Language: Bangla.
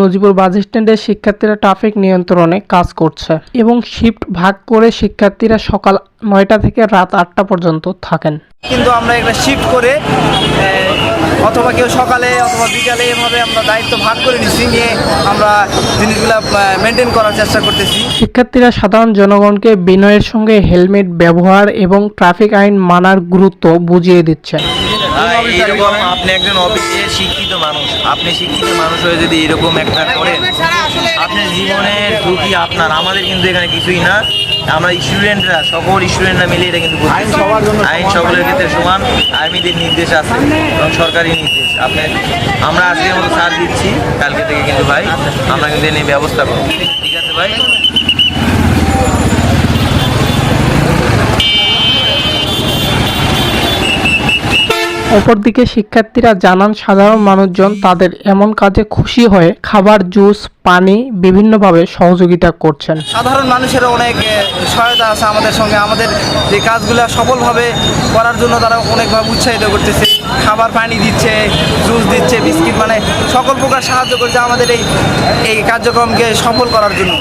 নজিপুর বাস স্ট্যান্ডের শিক্ষার্থীরা ট্রাফিক নিয়ন্ত্রণে কাজ করছে এবং শিফট ভাগ করে শিক্ষার্থীরা সকাল নয়টা থেকে রাত আটটা পর্যন্ত থাকেন। কিন্তু আমরা একটা শিফট করে অথবা কেউ সকালে অথবা বিকালে এভাবে আমরা দায়িত্ব ভাগ করে নিচ্ছি নিয়ে আমরা জিনিসগুলো মেনটেন করার চেষ্টা করতেছি। শিক্ষার্থীরা সাধারণ জনগণকে বিনয়ের সঙ্গে হেলমেট ব্যবহার এবং ট্রাফিক আইন মানার গুরুত্ব বুঝিয়ে দিচ্ছেন ভাই, এরকম আপনি একজন অফিসে শিক্ষিত মানুষ। আপনি শিক্ষিত মানুষ হয়ে যদি এরকম একটা করেন আপনার জীবনের ঝুঁকি আপনার আমাদের কিন্তু এখানে কিছুই না। আমরা স্টুডেন্টরা সকল স্টুডেন্টরা মিলে এটা কিন্তু আইন সকলের ক্ষেত্রে সমান আর্মিদের নির্দেশ আছে এবং সরকারি নির্দেশ। আপনি আমরা আজকের মতো ছাড় দিচ্ছি কালকে থেকে কিন্তু ভাই আমরা কিন্তু এ নিয়ে ব্যবস্থা করব। ঠিক আছে ভাই? অপরদিকে শিক্ষার্থীরা জানান, সাধারণ মানুষজন তাদের এমন কাজে খুশি হয়ে খাবার, জুস, পানি বিভিন্নভাবে সহযোগিতা করছেন। সাধারণ মানুষের অনেক সহায়তা আছে আমাদের সঙ্গে। আমাদের যে কাজগুলো সফলভাবে করার জন্য তারা অনেকভাবে উৎসাহিত করতেছে। খাবার পানি দিচ্ছে, জুস দিচ্ছে, বিস্কিট মানে সকল প্রকার সাহায্য করছে আমাদের এই এই কার্যক্রমকে সফল করার জন্য।